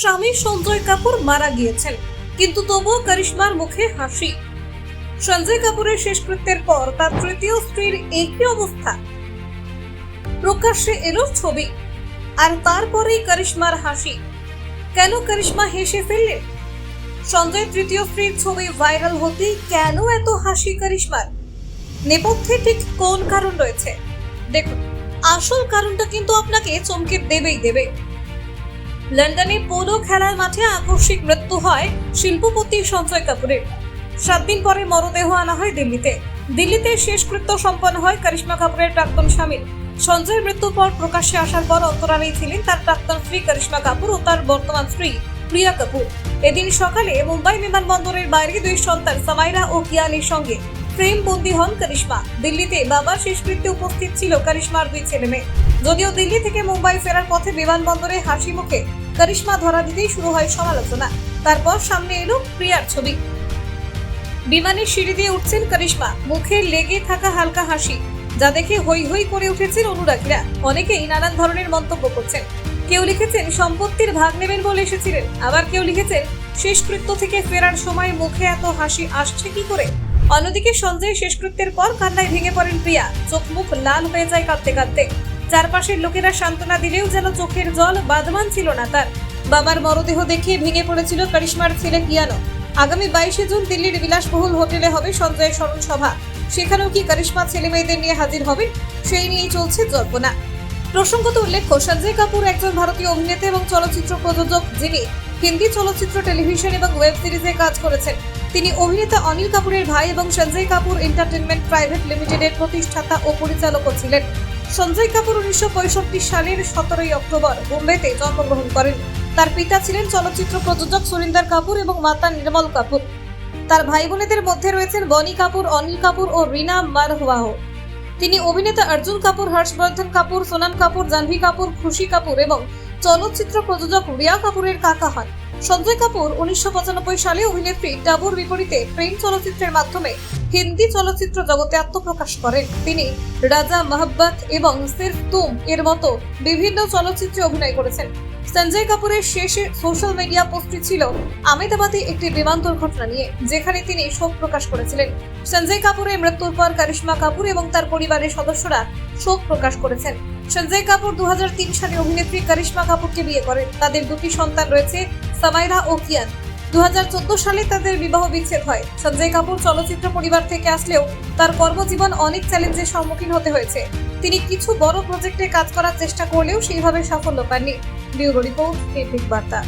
স্বামী সঞ্জয় কাপুর মারা গিয়েছেন, কিন্তু তবুও করিশ্মার মুখে হাসি। সঞ্জয় কাপুরের শেষকৃত্যের পর তার তৃতীয় স্ত্রীর একই অবস্থা। প্রকাশ্যে এলো ছবি, আর তারপরেই করিশ্মার হাসি। কেন করিশ্মা হেসে ফেললেন? সঞ্জয় তৃতীয় স্ত্রীর ছবি ভাইরাল হতেই কেন এত হাসি করিশ্মার? নেপথ্যে ঠিক কোন কারণ রয়েছে? দেখুন, আসল কারণটা কিন্তু আপনাকে চমকে দেবেই দেবে। লন্ডনে পোলো খেলার মাঠে আকস্মিক মৃত্যু হয় শিল্পপতি সঞ্জয় কাপুরের। সাত দিন পরে মরদেহ আনা হয় দিল্লিতে। দিল্লিতে শেষকৃত্য সম্পন্ন হয় করিশ্মা কাপুরের প্রাক্তন স্বামীর। সঞ্জয়ের মৃত্যুর পর প্রকাশ্যে আসার পর অন্তরালেই ছিলেন তার প্রাক্তন স্ত্রী করিশ্মা কাপুর ও তার বর্তমান স্ত্রী প্রিয়া কাপুর। এদিন সকালে মুম্বাই বিমানবন্দরের বাইরে দুই সন্তান সামাইরা ও কিয়ানির সঙ্গে প্রেম বন্দী হন করিশ্মা। দিল্লিতে বাবার শেষকৃত্যে উপস্থিত ছিল করিশ্মার দুই ছেলে মেয়ে। যদিও দিল্লি থেকে মুম্বাই ফেরার পথে বিমানবন্দরে হাসি মুখে করিশ্মা ধরা দিতেই শুরু হয় সমালোচনা। তারপর সামনে এলো প্রিয়ার ছবি। বিমানের সিঁড়ি দিয়ে উঠছেন করিশ্মা। মুখে লেগে থাকা হালকা হাসি, যা দেখে হই হই করে উঠেছেন অনুরাগীরা। অনেকেই নানান ধরনের মন্তব্য করছেন। কেউ লিখেছেন, সম্পত্তির ভাগ নেবেন বলে এসেছিলেন। আবার কেউ লিখেছেন, শেষকৃত্য থেকে ফেরার সময় মুখে এত হাসি আসছে কি করে? অন্যদিকে সঞ্জয় শেষকৃত্যের পর কান্নায় ভেঙে পড়েন প্রিয়া। চোখ মুখ লাল হয়ে যায় কাঁদতে কাঁদতে। চারপাশের লোকেরা সান্ত্বনা দিলেও যেন চোখের জল বাদমান ছিল না তার। বাবার মরদেহ দেখে ভেঙে পড়েছিল করিশ্মার ছেলে কিয়ানো আগামী বাইশে জুন দিল্লির বিলাসবহুল হোটেলে হবে সঞ্জয়ের স্মরণ সভা। সেখানেও কি করিশ্মা ছেলে মেয়েদের নিয়ে হাজির হবে, সেই নিয়েই চলছে জল্পনা। প্রসঙ্গত উল্লেখ্য, সঞ্জয় কাপুর একজন ভারতীয় অভিনেতা এবং চলচ্চিত্র প্রযোজক যিনি হিন্দি চলচ্চিত্র, টেলিভিশন এবং ওয়েব সিরিজে কাজ করেছেন। তিনি অভিনেতা অনিল কাপুরের ভাই এবং সঞ্জয় কাপুর এন্টারটেনমেন্ট প্রাইভেট লিমিটেডের প্রতিষ্ঠাতা ও পরিচালকও ছিলেন। সঞ্জয় কাপুর উনিশশো পঁয়ষট্টি সালের সতেরোই অক্টোবর বোম্বেতে জন্মগ্রহণ করেন। তার পিতা ছিলেন চলচ্চিত্র প্রযোজক সুরিন্দর কাপুর এবং মাতা নির্মল কাপুর। তার ভাই বোনেদের মধ্যে রয়েছেন বনি কাপুর, অনিল কাপুর ও রিনা মারহওয়াহ তিনি অভিনেতা অর্জুন কাপুর, হর্ষবর্ধন কাপুর, সোনাম কাপুর, জাহ্নবী কাপুর, খুশি কাপুর এবং চলচ্চিত্র প্রযোজক রিয়া কাপুরের কাকা হন সঞ্জয় কাপুর উনিশশো পঁচানব্বই সালে অভিনেত্রী ডাবুর বিপরীতে প্রেম চলচ্চিত্রের মাধ্যমে হিন্দি চলচ্চিত্র জগতে আত্মপ্রকাশ করেন। তিনি রাজা মহব্বত এবং সির্ফ তুম এর মতো বিভিন্ন চলচ্চিত্রে অভিনয় করেছেন। সঞ্জয় কাপুরের শেষে সোশ্যাল মিডিয়া পোস্টটি ছিল আমেদাবাদে একটি বিমান দুর্ঘটনা নিয়ে, যেখানে তিনি শোক প্রকাশ করেছিলেন। সঞ্জয় কাপুরের মৃত্যুর পর কারিশ্মা কাপুর এবং তার পরিবারের সদস্যরা শোক প্রকাশ করেছেন। সঞ্জয় কাপুর দুহাজার তিন সালে অভিনেত্রী করিশ্মা কাপুরকে বিয়ে করেন। তাদের দুটি সন্তান রয়েছে, সামাইরা ও কিয়ান। দু সালে তাদের বিবাহ বিচ্ছেদ হয়। সঞ্জয় কাপুর চলচ্চিত্র পরিবার থেকে আসলেও তার কর্মজীবন অনেক চ্যালেঞ্জের সম্মুখীন হতে হয়েছে। তিনি কিছু বড় প্রজেক্টে কাজ করার চেষ্টা করলেও সেইভাবে সাফল্য পাননি। ব্যুরো রিপোর্ট বার্তা।